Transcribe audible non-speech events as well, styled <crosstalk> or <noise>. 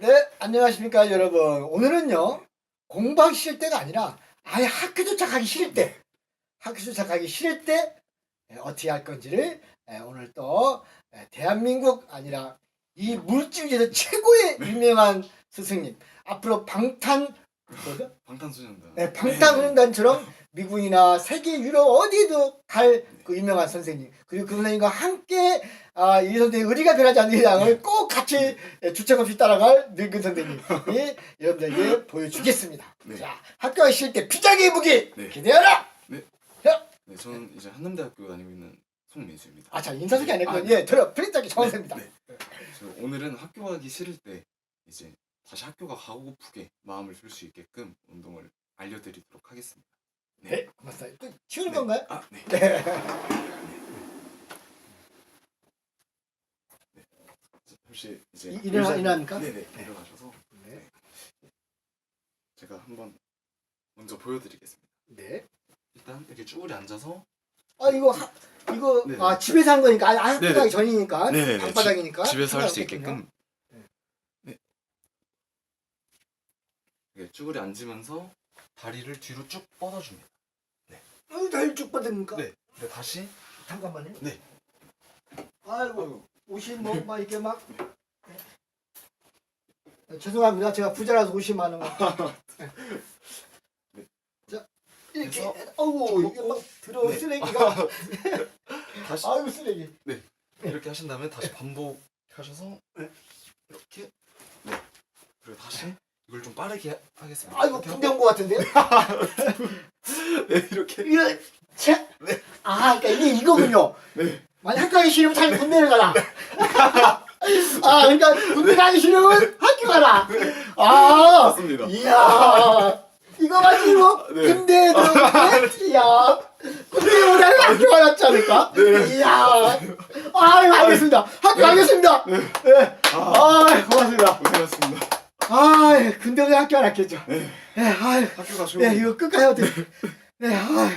네, 안녕하십니까, 여러분. 오늘은요, 공부하기 싫을 때가 아니라 아예 학교 도착하기 싫을 때, 학교 도착하기 싫을 때 에, 어떻게 할 건지를 에, 오늘 또 에, 대한민국 아니라 이 물질에서 최고의 유명한 스승님, 앞으로 방탄, 뭐죠? 방탄소년단. 네, 방탄소년단처럼 미국이나 세계 유럽 어디에도 갈 그 유명한 선생님 그리고 그 선생님과 함께 아, 이 선생님 의리가 변하지 않는 이상을 꼭 같이 주책 없이 따라갈 늙은 선생님이 여러분들에게 보여주겠습니다. 네. 자, 학교 가기 싫을 때 피자기 무기 네. 기대하라. 네, 저는 이제 한남대학교 다니고 있는 송민수입니다. 아, 자 인사 소개 안 했거든요. 아, 예, 들어 프린트하기 정원입니다. 네, 저 오늘은 학교 가기 싫을 때 이제 다시 학교가 가고프게 마음을 줄 수 있게끔 운동을 알려드리도록 하겠습니다. 네, 고맙습니다. 또 치우는 네. 건가요? 아, 네. 네. 혹시 이제 이- 일어나- 의자에- 일어납니까? 네네 네. 일어나셔서 네. 제가 한번 먼저 보여드리겠습니다. 네. 일단 이렇게 쭈그리 앉아서 아 이거 하, 이거 네네. 아 집에서 한 거니까 아, 학교. 가기 전이니까 네 네 네. 방바닥이니까 집에서 할 수 상관없겠군요. 있게끔 네. 이렇게 쭈그리 앉으면서 다리를 뒤로 쭉 뻗어줍니다. 어, 다리 쭉 뻗으니까 네. 근데 다시 잠깐만요. 네. 아이고 옷이 뭐 막 이렇게 막 네, 죄송합니다. 제가 부자라서 옷이 많은 거. <laughs> 네. 자 이렇게 그래서 어우 이게 막 들어온 네. 쓰레기가 <laughs> 다시 아이고 쓰레기. 이렇게 하신 다음에 다시 반복하셔서 네. 이렇게 네. 그리고 다시 이걸 좀 빠르게 하- 하겠습니다. 아이고 군대 온거 같은데요? 하고- <laughs> 네 이렇게 이거 차. 아 그러니까 이게 이거군요. 네. 만약 학교 가기 싫으면 차라리 군대를 가라. <laughs> 아 그러니까 군대 가기 싫으면 학교 가라. 아 맞습니다. 이야 이거 가지고 네. 군대 들어오면 이야 군대보다는 학교 가낫지 않을까? 네. 이야 아유 알겠습니다 학교 가겠습니다 네. 아 고맙습니다 고생하셨습니다. 아 군대보다 학교 안 갔겠죠 네. 네, 아유 학교가 좋은 네 이거 끝까지 어떻게 네, 아유.